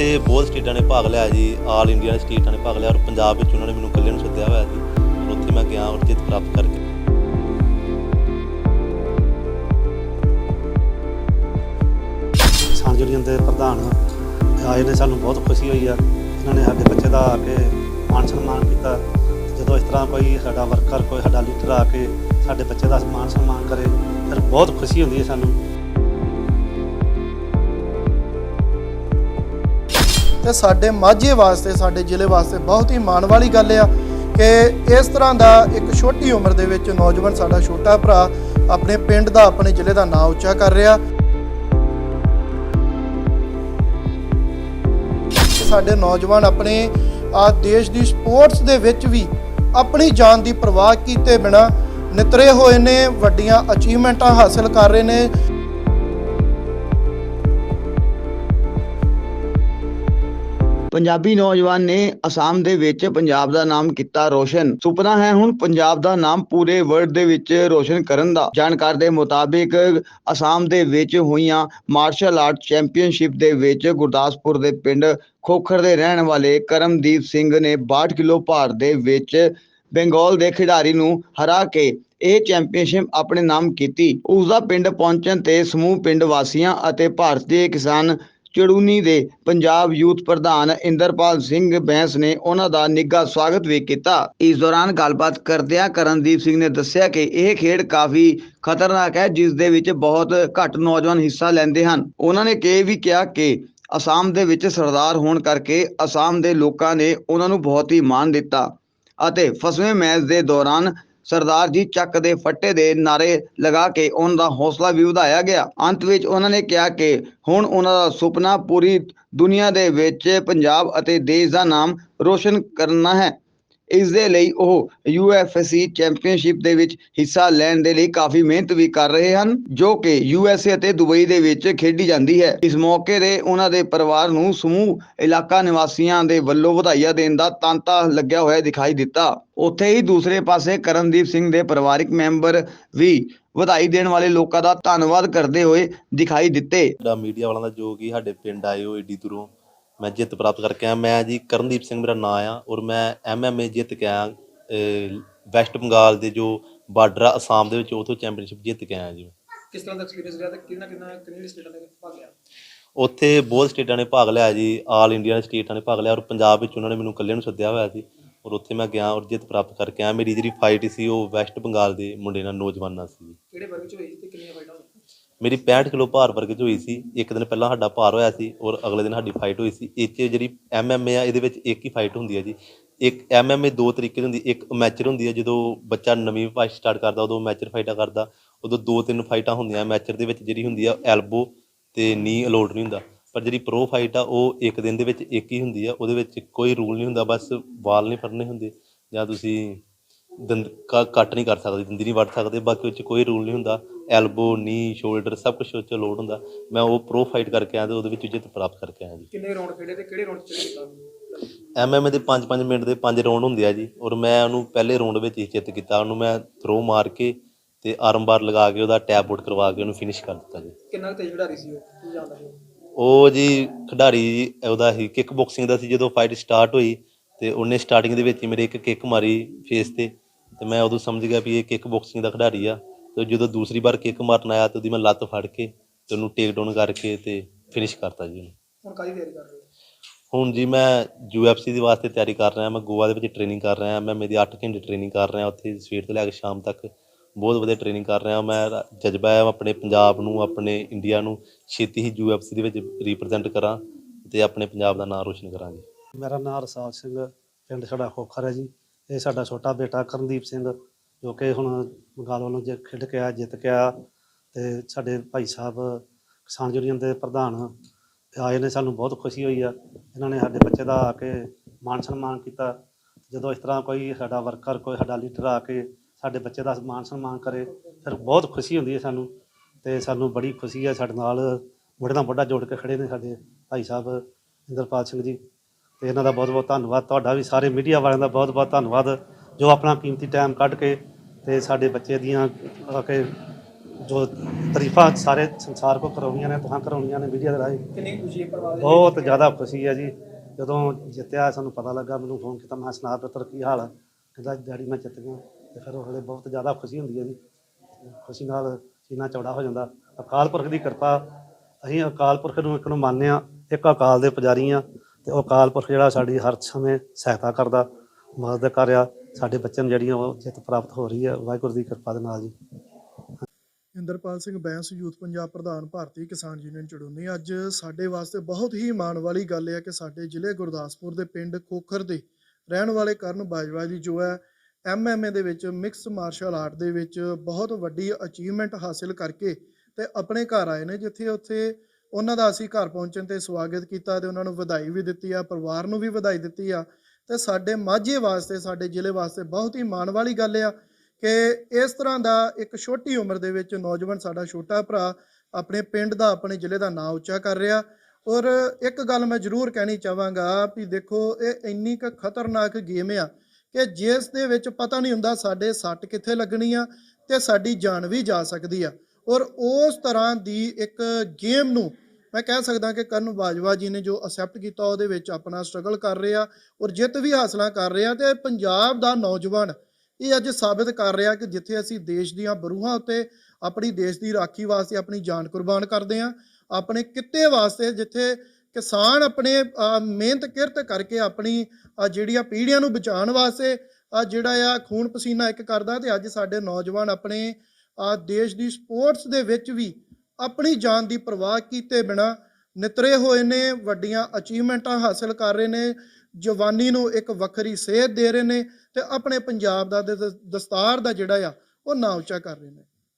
ਉੱਥੇ ਬਹੁਤ ਸਟੇਟਾਂ ਨੇ ਭਾਗ ਲਿਆ ਜੀ, ਆਲ ਇੰਡੀਆ ਦੇ ਸਟੇਟਾਂ ਨੇ ਭਾਗ ਲਿਆ ਔਰ ਪੰਜਾਬ ਵਿੱਚ ਉਹਨਾਂ ਨੇ ਮੈਨੂੰ ਇਕੱਲੇ ਨੂੰ ਸੱਦਿਆ ਹੋਇਆ ਸੀ ਔਰ ਉੱਥੇ ਮੈਂ ਗਿਆ ਔਰ ਜਿੱਤ ਪ੍ਰਾਪਤ ਕਰਕੇ। ਕਿਸਾਨ ਯੂਨੀਅਨ ਦੇ ਪ੍ਰਧਾਨ ਆਏ ਨੇ, ਸਾਨੂੰ ਬਹੁਤ ਖੁਸ਼ੀ ਹੋਈ ਆ। ਇਹਨਾਂ ਨੇ ਸਾਡੇ ਬੱਚੇ ਦਾ ਆ ਕੇ ਮਾਣ ਸਨਮਾਨ ਕੀਤਾ। ਜਦੋਂ ਇਸ ਤਰ੍ਹਾਂ ਕੋਈ ਸਾਡਾ ਵਰਕਰ, ਕੋਈ ਸਾਡਾ ਲੀਡਰ ਆ ਕੇ ਸਾਡੇ ਬੱਚੇ ਦਾ ਮਾਣ ਸਨਮਾਨ ਕਰੇ, ਫਿਰ ਬਹੁਤ ਖੁਸ਼ੀ ਹੁੰਦੀ ਹੈ ਸਾਨੂੰ। ਤੇ ਸਾਡੇ ਮਾਝੇ ਵਾਸਤੇ, ਸਾਡੇ ਜ਼ਿਲ੍ਹੇ ਵਾਸਤੇ ਬਹੁਤ ਹੀ ਮਾਣ ਵਾਲੀ ਗੱਲ ਆ ਕਿ ਇਸ ਤਰ੍ਹਾਂ ਦਾ ਇੱਕ ਛੋਟੀ ਉਮਰ ਦੇ ਵਿੱਚ ਨੌਜਵਾਨ ਸਾਡਾ ਛੋਟਾ ਭਰਾ ਆਪਣੇ ਪਿੰਡ ਦਾ, ਆਪਣੇ ਜ਼ਿਲ੍ਹੇ ਦਾ ਨਾਂ ਉੱਚਾ ਕਰ ਰਿਹਾ। ਸਾਡੇ ਨੌਜਵਾਨ ਆਪਣੇ ਆ ਦੇਸ਼ ਦੀ ਸਪੋਰਟਸ ਦੇ ਵਿੱਚ ਵੀ ਆਪਣੀ ਜਾਨ ਦੀ ਪਰਵਾਹ ਕੀਤੇ ਬਿਨਾ ਨਿਤਰੇ ਹੋਏ ਨੇ, ਵੱਡੀਆਂ ਅਚੀਵਮੈਂਟਾਂ ਹਾਸਲ ਕਰ ਰਹੇ ਨੇ। ਪੰਜਾਬੀ ਨੌਜਵਾਨ ਨੇ ਅਸਾਮ ਦੇ ਵਿੱਚ ਪੰਜਾਬ ਦਾ ਨਾਮ ਕੀਤਾ ਰੋਸ਼ਨ। ਸੁਪਨਾ ਹੈ ਹੁਣ ਪੰਜਾਬ ਦਾ ਨਾਮ ਪੂਰੇ ਵਰਲਡ ਦੇ ਵਿੱਚ ਰੋਸ਼ਨ ਕਰਨ ਦਾ। ਜਾਣਕਾਰ ਦੇ ਮੁਤਾਬਿਕ ਅਸਾਮ ਦੇ ਵਿੱਚ ਹੋਈਆਂ ਮਾਰਸ਼ਲ ਆਰਟ ਚੈਂਪੀਅਨਸ਼ਿਪ ਦੇ ਵਿੱਚ ਗੁਰਦਾਸਪੁਰ ਦੇ ਪਿੰਡ ਖੋਖਰ ਦੇ ਰਹਿਣ ਵਾਲੇ ਕਰਮਦੀਪ ਸਿੰਘ ਨੇ 62 ਕਿਲੋ ਭਾਰ ਦੇ ਵਿੱਚ ਬੰਗਾਲ ਦੇ ਖਿਡਾਰੀ ਨੂੰ ਹਰਾ ਕੇ ਇਹ ਚੈਂਪੀਅਨਸ਼ਿਪ ਆਪਣੇ ਨਾਮ ਕੀਤੀ। ਉਸ ਦਾ ਪਿੰਡ ਪਹੁੰਚਣ ਤੇ ਸਮੂਹ ਪਿੰਡ ਵਾਸੀਆਂ ਅਤੇ ਭਾਰਤੀ ਕਿਸਾਨ ਚੜੂਨੀ ਦੇ ਪੰਜਾਬ ਯੂਥ ਪ੍ਰਧਾਨ ਇੰਦਰਪਾਲ ਸਿੰਘ ਬੈਂਸ ਨੇ ਉਹਨਾਂ ਦਾ ਨਿੱਘਾ ਸਵਾਗਤ ਵੀ ਕੀਤਾ। ਇਸ ਦੌਰਾਨ ਗੱਲਬਾਤ ਕਰਦਿਆਂ ਕਰਨਦੀਪ ਸਿੰਘ ਨੇ ਦੱਸਿਆ ਕਿ ਇਹ ਖੇਡ ਕਾਫੀ ਖਤਰਨਾਕ ਹੈ, ਜਿਸ ਦੇ ਵਿੱਚ ਬਹੁਤ ਘੱਟ ਨੌਜਵਾਨ ਹਿੱਸਾ ਲੈਂਦੇ ਹਨ। ਉਹਨਾਂ ਨੇ ਇਹ ਵੀ ਕਿਹਾ ਕਿ ਅਸਾਮ ਦੇ ਵਿੱਚ ਸਰਦਾਰ ਹੋਣ ਕਰਕੇ ਅਸਾਮ ਦੇ ਲੋਕਾਂ ਨੇ ਉਹਨਾਂ ਨੂੰ ਬਹੁਤ ਹੀ ਮਾਣ ਦਿੱਤਾ ਅਤੇ ਫਸਵੇਂ ਮੈਚ ਦੇ ਦੌਰਾਨ ਸਰਦਾਰ ਜੀ ਚੱਕ ਦੇ ਫੱਟੇ ਦੇ ਨਾਰੇ ਲਗਾ ਕੇ ਉਹਨਾਂ ਦਾ ਹੌਸਲਾ ਵੀ ਵਧਾਇਆ ਗਿਆ। ਅੰਤ ਵਿੱਚ ਉਹਨਾਂ ਨੇ ਕਿਹਾ ਕਿ ਹੁਣ ਉਹਨਾਂ ਦਾ ਸੁਪਨਾ ਪੂਰੀ ਦੁਨੀਆ ਦੇ ਵਿੱਚ ਪੰਜਾਬ ਅਤੇ ਦੇਸ਼ ਦਾ ਨਾਮ ਰੋਸ਼ਨ ਕਰਨਾ ਹੈ। ਇਸ ਦੇ ਲਈ ਉਹ UFC ਚੈਂਪੀਅਨਸ਼ਿਪ ਦੇ ਵਿੱਚ ਹਿੱਸਾ ਲੈਣ ਦੇ ਲਈ ਕਾਫੀ ਮਿਹਨਤ ਵੀ ਕਰ ਰਹੇ ਹਨ, ਜੋ ਕਿ USA ਅਤੇ ਦੁਬਈ ਦੇ ਵਿੱਚ ਖੇਡੀ ਜਾਂਦੀ ਹੈ। ਇਸ ਮੌਕੇ ਤੇ ਉਹਨਾਂ ਦੇ ਪਰਿਵਾਰ ਨੂੰ ਸਮੂਹ ਇਲਾਕਾ ਨਿਵਾਸੀਆਂ ਦੇ ਵੱਲੋਂ ਵਧਾਈਆਂ ਦੇਣ ਦਾ ਤਾਂਤਾ ਲੱਗਿਆ ਹੋਇਆ ਦਿਖਾਈ ਦਿੱਤਾ। ਉੱਥੇ ਹੀ ਦੂਸਰੇ ਪਾਸੇ ਕਰਨਦੀਪ ਸਿੰਘ ਦੇ ਪਰਿਵਾਰਿਕ ਮੈਂਬਰ ਵੀ ਵਧਾਈ ਦੇਣ ਵਾਲੇ ਲੋਕਾਂ ਦਾ ਧੰਨਵਾਦ ਕਰਦੇ ਹੋਏ ਦਿਖਾਈ ਦਿੱਤੇ। ਜਿਹੜਾ ਮੀਡੀਆ ਵਾਲਿਆਂ ਦਾ ਜੋ ਕਿ ਸਾਡੇ ਪਿੰਡ ਆਏ ਹੋ ਏਡੀ ਦੂਰੋਂ ਮੈਂ ਜਿੱਤ ਪ੍ਰਾਪਤ ਕਰਕੇ ਆਇਆ। ਮੈਂ ਜੀ ਕਰਨਦੀਪ ਸਿੰਘ ਮੇਰਾ ਨਾਂ ਆ ਔਰ ਮੈਂ ਐਮਐਮਏ ਜਿੱਤ ਕੇ ਆਇਆ ਵੈਸਟ ਬੰਗਾਲ ਦੇ ਜੋ ਬਾਰਡਰ ਆ ਅਸਾਮ ਦੇ ਵਿੱਚ ਉਥੋਂ ਚੈਂਪੀਅਨਸ਼ਿਪ ਜਿੱਤ ਕੇ ਆਇਆ ਜੀ। ਕਿਸ ਤਰ੍ਹਾਂ ਦਾ ਐਕਸਪੀਰੀਅੰਸ ਰਿਹਾ ਤੇ ਕਿੰਨਾ ਕਿੰਨਾ ਕਿੰਨੀ ਸਟੇਟਾਂ ਦੇ ਭਾਗ ਲਿਆ? ਉੱਥੇ ਬਹੁਤ ਸਟੇਟਾਂ ਨੇ ਭਾਗ ਲਿਆ ਜੀ ਆਲ ਇੰਡੀਆ ਦੇ ਸਟੇਟਾਂ ਨੇ ਭਾਗ ਲਿਆ ਔਰ ਪੰਜਾਬ ਵਿੱਚ ਉਹਨਾਂ ਨੇ ਮੈਨੂੰ ਇਕੱਲੇ ਨੂੰ ਸੱਦਿਆ ਹੋਇਆ ਸੀ ਔਰ ਉੱਥੇ ਮੈਂ ਗਿਆ ਔਰ ਜਿੱਤ ਪ੍ਰਾਪਤ ਕਰਕੇ ਆਇਆ। ਮੇਰੀ ਜਿਹੜੀ ਫਾਈਟ ਸੀ ਉਹ ਵੈਸਟ ਬੰਗਾਲ ਦੇ ਮੁੰਡੇ ਨਾਲ ਨੌਜਵਾਨਾਂ ਸੀ ਕਿਹੜੇ ਵਰਗ ਚ ਹੋਈ ਤੇ ਕਿੰਨੀਆਂ ਫਾਈਟਾਂ ਮੇਰੀ 65 ਕਿਲੋ ਭਾਰ ਵਰਗ ਹੋਈ ਸੀ। ਇੱਕ ਦਿਨ ਪਹਿਲਾਂ ਸਾਡਾ ਭਾਰ ਹੋਇਆ ਸੀ ਔਰ ਅਗਲੇ ਦਿਨ ਸਾਡੀ ਫਾਈਟ ਹੋਈ ਸੀ। ਇਹ 'ਚ ਜਿਹੜੀ ਐਮਐਮਏ ਆ, ਇਹਦੇ ਵਿੱਚ ਇੱਕ ਹੀ ਫਾਈਟ ਹੁੰਦੀ ਹੈ ਜੀ। ਇੱਕ ਐਮਐਮਏ ਦੋ ਤਰੀਕੇ ਦੀ ਹੁੰਦੀ, ਇੱਕ ਮੈਚਰ ਹੁੰਦੀ ਹੈ ਜਦੋਂ ਬੱਚਾ ਨਵੀਂ ਫਾਈਟ ਸਟਾਰਟ ਕਰਦਾ, ਉਦੋਂ ਮੈਚਰ ਫਾਈਟਾਂ ਕਰਦਾ। ਉਦੋਂ ਦੋ ਤਿੰਨ ਫਾਈਟਾਂ ਹੁੰਦੀਆਂ ਮੈਚਰ ਦੇ ਵਿੱਚ ਜਿਹੜੀ ਹੁੰਦੀ ਆ ਐਲਬੋ ਤੇ ਨੀ ਅਲੋਡ ਨਹੀਂ ਹੁੰਦਾ। ਪਰ ਜਿਹੜੀ ਪ੍ਰੋ ਫਾਈਟ ਆ, ਉਹ ਇੱਕ ਦਿਨ ਦੇ ਵਿੱਚ ਇੱਕ ਹੀ ਹੁੰਦੀ ਆ। ਉਹਦੇ ਵਿੱਚ ਕੋਈ ਰੂਲ ਨਹੀਂ ਹੁੰਦਾ, ਬਸ ਵਾਲ ਨਹੀਂ ਫੜਨੇ ਹੁੰਦੇ। ਜਾਂ ਤੁਸੀਂ ਦੰਦ ਕ- ਕੱਟ ਨਹੀਂ ਕਰ ਸਕਦੇ ਦੰਦੀ ਨਹੀਂ ਵੱਢ ਸਕਦੇ ਬਾਕੀ ਉਹ 'ਚ ਕੋਈ ਰੂਲ ਨਹੀਂ ਹੁੰਦਾ। ਐਲਬੋ ਨੀ ਸ਼ੋਲਡਰ ਸਭ ਕੁਝ ਉਹ 'ਚ ਲੋਡ ਹੁੰਦਾ। ਮੈਂ ਉਹ ਪ੍ਰੋ ਫਾਈਟ ਕਰਕੇ ਆਇਆ ਤੇ ਉਹਦੇ ਵਿੱਚ ਜਿੱਤ ਪ੍ਰਾਪਤ ਕਰਕੇ ਆਇਆ ਜੀ। ਕਿੰਨੇ ਰਾਉਂਡ ਖੇਡੇ ਤੇ ਕਿਹੜੇ ਰਾਉਂਡ ਚ ਕੀਤਾ ਐਮਐਮਏ ਦੇ 5-5 ਮਿੰਟ ਦੇ 5 ਰਾਉਂਡ ਹੁੰਦੇ ਆ ਜੀ। ਔਰ ਮੈਂ ਉਹਨੂੰ ਪਹਿਲੇ ਰਾਉਂਡ ਵਿੱਚ ਹੀ ਜਿੱਤ ਕੀਤਾ। ਉਹਨੂੰ ਮੈਂ ਥਰੋ ਮਾਰ ਕੇ ਤੇ ਆਰਮ ਬਾਰ ਲਗਾ ਕੇ ਉਹਦਾ ਟੈਪ ਆਊਟ ਕਰਵਾ ਕੇ ਉਹਨੂੰ ਫਿਨਿਸ਼ ਕਰ ਦਿੱਤਾ ਜੀ। ਕਿੰਨਾ ਤੇਜ਼ ਖਿਡਾਰੀ ਸੀ ਉਹ? ਕੀ ਜਾਣਦਾ ਸੀ ਉਹ? ਜੀ ਖਿਡਾਰੀ ਉਹਦਾ ਹੀ ਕਿੱਕ ਬਾਕਸਿੰਗ ਦਾ ਸੀ। ਜਦੋਂ ਫਾਈਟ ਸਟਾਰਟ ਹੋਈ ਤੇ ਉਹਨੇ ਸਟਾਰਟਿੰਗ ਦੇ ਵਿੱਚ ਮੇਰੇ ਇੱਕ ਕਿੱਕ ਮਾਰੀ ਫੇਸ ਤੇ। ਤੇ ਮੈਂ ਉਦੋਂ ਸਮਝ ਗਿਆ ਵੀ ਇਹ ਕਿੱਕ ਬਾਕਸਿੰਗ ਦਾ ਖਿਡਾਰੀ ਆ ਤੇ ਜਦੋਂ ਦੂਸਰੀ ਵਾਰ ਕਿੱਕ ਮਾਰਨ ਆਇਆ ਤੇ ਉਹਦੀ ਮੈਂ ਲੱਤ ਫੜ ਕੇ ਤੇ ਉਹਨੂੰ ਟੇਕ ਡਾਊਨ ਕਰਕੇ ਤੇ ਫਿਨਿਸ਼ ਕਰਤਾ ਜੀ ਉਹਨੂੰ। ਹੁਣ ਕਾਹਦੀ ਤਿਆਰੀ ਕਰ ਰਹੇ ਹੋ? ਹੁਣ ਜੀ ਮੈਂ UFC ਦੇ ਵਾਸਤੇ ਤਿਆਰੀ ਕਰ ਰਿਹਾ ਮੈਂ ਗੋਆ ਦੇ ਵਿੱਚ ਟ੍ਰੇਨਿੰਗ ਕਰ ਰਿਹਾ ਮੈਂ ਮੇਰੀ 8 ਘੰਟੇ ਟ੍ਰੇਨਿੰਗ ਕਰ ਰਿਹਾ ਉੱਥੇ ਸਵੇਰ ਤੋਂ ਲੈ ਕੇ ਸ਼ਾਮ ਤੱਕ ਬਹੁਤ ਵਧੀਆ ਟ੍ਰੇਨਿੰਗ ਕਰ ਰਿਹਾ ਮੈਂ ਜਜ਼ਬਾ ਹੈ ਆਪਣੇ ਪੰਜਾਬ ਨੂੰ ਆਪਣੇ ਇੰਡੀਆ ਨੂੰ ਛੇਤੀ ਹੀ UFC ਦੇ ਵਿੱਚ ਰਿਪਰੈਜ਼ੈਂਟ ਕਰਾਂ ਤੇ ਆਪਣੇ ਪੰਜਾਬ ਦਾ ਨਾਮ ਰੋਸ਼ਨ ਕਰਾਂ ਜੀ ਮੇਰਾ ਨਾਮ ਰਸਾਲ ਸਿੰਘ ਪਿੰਡ ਸਾਡਾ ਖੋਖਰ ਹੈ ਜੀ। ਇਹ ਸਾਡਾ ਛੋਟਾ ਬੇਟਾ ਕਰਨਦੀਪ ਸਿੰਘ, ਜੋ ਕਿ ਹੁਣ ਬੰਗਾਲ ਵੱਲੋਂ ਜੇ ਖੇਡ ਕੇ ਆਇਆ, ਜਿੱਤ ਕੇ ਆਇਆ ਤੇ ਸਾਡੇ ਭਾਈ ਸਾਹਿਬ ਕਿਸਾਨ ਯੂਨੀਅਨ ਦੇ ਪ੍ਰਧਾਨ ਆਏ ਨੇ, ਸਾਨੂੰ ਬਹੁਤ ਖੁਸ਼ੀ ਹੋਈ ਆ। ਇਹਨਾਂ ਨੇ ਸਾਡੇ ਬੱਚੇ ਦਾ ਆ ਕੇ ਮਾਨ ਸਨਮਾਨ ਕੀਤਾ। ਜਦੋਂ ਇਸ ਤਰ੍ਹਾਂ ਕੋਈ ਸਾਡਾ ਵਰਕਰ, ਕੋਈ ਸਾਡਾ ਲੀਡਰ ਆ ਕੇ ਸਾਡੇ ਬੱਚੇ ਦਾ ਮਾਨ ਸਨਮਾਨ ਕਰੇ, ਫਿਰ ਬਹੁਤ ਖੁਸ਼ੀ ਹੁੰਦੀ ਹੈ ਸਾਨੂੰ ਤੇ ਸਾਨੂੰ ਬੜੀ ਖੁਸ਼ੀ ਹੈ ਸਾਡੇ ਨਾਲ ਮੋਢੇ ਨਾਲ ਮੋਢਾ ਜੋੜ ਕੇ ਖੜੇ ਨੇ ਸਾਡੇ ਭਾਈ ਸਾਹਿਬ ਇੰਦਰਪਾਲ ਸਿੰਘ ਜੀ। ਤੇ ਇਹਨਾਂ ਦਾ ਬਹੁਤ ਬਹੁਤ ਧੰਨਵਾਦ। ਤੁਹਾਡਾ ਵੀ ਸਾਰੇ ਮੀਡੀਆ ਵਾਲਿਆਂ ਦਾ ਬਹੁਤ ਬਹੁਤ ਧੰਨਵਾਦ ਜੋ ਆਪਣਾ ਕੀਮਤੀ ਟਾਈਮ ਕੱਢ ਕੇ ਤੇ ਸਾਡੇ ਬੱਚੇ ਦੀਆਂ ਆ ਕੇ ਜੋ ਤਾਰੀਫਾਂ ਸਾਰੇ ਸੰਸਾਰ ਕੋ ਕਰਾਉਣੀਆਂ ਨੇ ਤੁਹਾਂ ਕਰਾਉਣੀਆਂ ਨੇ ਮੀਡੀਆ ਦੇ ਰਾਹੀਂ। ਕਿੰਨੀ ਖੁਸ਼ੀ ਹੈ ਪਰਿਵਾਰ ਦੇ? ਬਹੁਤ ਜ਼ਿਆਦਾ ਖੁਸ਼ੀ ਹੈ ਜੀ। ਜਦੋਂ ਜਿੱਤਿਆ ਸਾਨੂੰ ਪਤਾ ਲੱਗਾ ਮੈਨੂੰ ਫੋਨ ਕੀਤਾ ਮੈਂ ਸੁਣਾ ਪੁੱਤਰ ਕੀ ਹਾਲ ਆ? ਕਹਿੰਦਾ ਡੈਡੀ ਮੈਂ ਜਿੱਤ ਗਿਆ। ਤੇ ਫਿਰ ਉਹ ਵੇਲੇ ਬਹੁਤ ਜ਼ਿਆਦਾ ਖੁਸ਼ੀ ਹੁੰਦੀ ਹੈ ਜੀ। ਖੁਸ਼ੀ ਨਾਲ ਸੀਨਾ ਚੌੜਾ ਹੋ ਜਾਂਦਾ। ਅਕਾਲ ਪੁਰਖ ਦੀ ਕਿਰਪਾ ਅਸੀਂ ਅਕਾਲ ਪੁਰਖ ਨੂੰ ਇੱਕ ਨੂੰ ਮੰਨਦੇ ਹਾਂ ਇੱਕ ਅਕਾਲ ਦੇ ਪੁਜਾਰੀ ਆ ਤੇ ਉਹ ਅਕਾਲ ਪੁਰਖ ਜਿਹੜਾ ਸਾਡੀ ਹਰ ਸਮੇਂ ਸਹਾਇਤਾ ਕਰਦਾ, ਮਦਦ ਕਰ ਸਾਡੇ ਬੱਚਿਆਂ ਨੂੰ ਜਿਹੜੀਆਂ ਉਹ ਜਿੱਤ ਪ੍ਰਾਪਤ ਹੋ ਰਹੀ ਹੈ, ਵਾਹਿਗੁਰੂ ਦੀ ਕਿਰਪਾ ਦੇ ਨਾਲ ਜੀ। ਇੰਦਰਪਾਲ ਸਿੰਘ ਬੈਂਸ, ਯੂਥ ਪੰਜਾਬ ਪ੍ਰਧਾਨ ਭਾਰਤੀ ਕਿਸਾਨ ਯੂਨੀਅਨ ਚੜੂਨੀ, ਅੱਜ ਸਾਡੇ ਵਾਸਤੇ ਬਹੁਤ ਹੀ ਮਾਣ ਵਾਲੀ ਗੱਲ ਹੈ ਕਿ ਸਾਡੇ ਜ਼ਿਲ੍ਹੇ ਗੁਰਦਾਸਪੁਰ ਦੇ ਪਿੰਡ ਖੋਖਰ ਦੇ ਰਹਿਣ ਵਾਲੇ ਕਰਨ ਬਾਜਵਾ ਜੀ, ਜੋ ਹੈ ਐਮਐਮਏ ਦੇ ਵਿੱਚ ਮਿਕਸ ਮਾਰਸ਼ਲ ਆਰਟ ਦੇ ਵਿੱਚ ਬਹੁਤ ਵੱਡੀ ਅਚੀਵਮੈਂਟ ਹਾਸਿਲ ਕਰਕੇ ਤੇ ਆਪਣੇ ਘਰ ਆਏ ਨੇ, ਜਿੱਥੇ ਉੱਥੇ ਉਹਨਾਂ ਦਾ ਅਸੀਂ ਘਰ ਪਹੁੰਚਣ ਤੇ ਸਵਾਗਤ ਕੀਤਾ ਤੇ ਉਹਨਾਂ ਨੂੰ ਵਧਾਈ ਵੀ ਦਿੱਤੀ ਆ, ਪਰਿਵਾਰ ਨੂੰ ਵੀ ਵਧਾਈ ਦਿੱਤੀ ਆ। ਤੇ ਸਾਡੇ ਮਾਝੇ ਵਾਸਤੇ, ਸਾਡੇ ਜ਼ਿਲ੍ਹੇ ਵਾਸਤੇ ਬਹੁਤ ਹੀ ਮਾਣ ਵਾਲੀ ਗੱਲ ਆ ਕਿ ਇਸ ਤਰ੍ਹਾਂ ਦਾ ਇੱਕ ਛੋਟੀ ਉਮਰ ਦੇ ਵਿੱਚ ਨੌਜਵਾਨ ਸਾਡਾ ਛੋਟਾ ਭਰਾ ਆਪਣੇ ਪਿੰਡ ਦਾ, ਆਪਣੇ ਜ਼ਿਲ੍ਹੇ ਦਾ ਨਾਂ ਉੱਚਾ ਕਰ ਰਿਹਾ। ਔਰ ਇੱਕ ਗੱਲ ਮੈਂ ਜ਼ਰੂਰ ਕਹਿਣੀ ਚਾਹਾਂਗਾ ਵੀ ਦੇਖੋ, ਇਹ ਇੰਨੀ ਕੁ ਖਤਰਨਾਕ ਗੇਮ ਆ ਕਿ ਜਿਸ ਦੇ ਵਿੱਚ ਪਤਾ ਨਹੀਂ ਹੁੰਦਾ ਸਾਡੇ ਸੱਟ ਕਿੱਥੇ ਲੱਗਣੀ ਆ ਤੇ ਸਾਡੀ ਜਾਨ ਵੀ ਜਾ ਸਕਦੀ ਆ। ਔਰ ਉਸ ਤਰ੍ਹਾਂ ਦੀ ਇੱਕ ਗੇਮ ਨੂੰ ਮੈਂ ਕਹਿ ਸਕਦਾ ਕਿ ਕਰਨ ਬਾਜਵਾ ਜੀ ਨੇ ਜੋ ਅਸੈਪਟ ਕੀਤਾ ਉਹਦੇ ਵਿੱਚ ਆਪਣਾ ਸਟਰਗਲ ਕਰ ਰਹੇ ਆ ਔਰ ਜਿੱਤ ਵੀ ਹਾਸਲਾਂ ਕਰ ਰਹੇ ਆ ਤੇ ਪੰਜਾਬ ਦਾ ਨੌਜਵਾਨ ਇਹ ਅੱਜ ਸਾਬਿਤ ਕਰ ਰਿਹਾ ਕਿ ਜਿੱਥੇ ਅਸੀਂ ਦੇਸ਼ ਦੀਆਂ ਬਰੂਹਾਂ ਉੱਤੇ ਆਪਣੀ ਦੇਸ਼ ਦੀ ਰਾਖੀ ਵਾਸਤੇ ਆਪਣੀ ਜਾਨ ਕੁਰਬਾਨ ਕਰਦੇ ਹਾਂ ਆਪਣੇ ਕਿੱਤੇ ਵਾਸਤੇ ਜਿੱਥੇ ਕਿਸਾਨ ਆਪਣੇ ਮਿਹਨਤ ਕਿਰਤ ਕਰਕੇ ਆਪਣੀ ਅਹ, ਜਿਹੜੀਆਂ ਪੀੜ੍ਹੀਆਂ ਨੂੰ ਬਚਾਉਣ ਵਾਸਤੇ ਅਹ, ਜਿਹੜਾ ਆ ਖੂਨ ਪਸੀਨਾ ਇੱਕ ਕਰਦਾ ਤੇ ਅੱਜ ਸਾਡੇ ਨੌਜਵਾਨ ਆਪਣੇ ਆ ਦੇਸ਼ ਦੀ ਸਪੋਰਟਸ ਦੇ ਵਿੱਚ ਵੀ ਆਪਣੀ ਜਾਨ ਦੀ ਪਰਵਾਹ ਕੀਤੇ ਬਿਨਾ ਨਿਤਰੇ ਹੋਏ ਨੇ, ਵੱਡੀਆਂ ਅਚੀਵਮੈਂਟਾਂ ਹਾਸਲ ਕਰ ਰਹੇ ਨੇ, ਜਵਾਨੀ ਨੂੰ ਇੱਕ ਵੱਖਰੀ ਸੇਧ ਦੇ ਰਹੇ ਨੇ ਤੇ ਆਪਣੇ ਪੰਜਾਬ ਦਾ ਦ- ਦਸਤਾਰ ਦਾ ਜਿਹੜਾ ਆ, ਉਹ ਨਾਂ ਉੱਚਾ ਕਰ ਰਹੇ ਨੇ।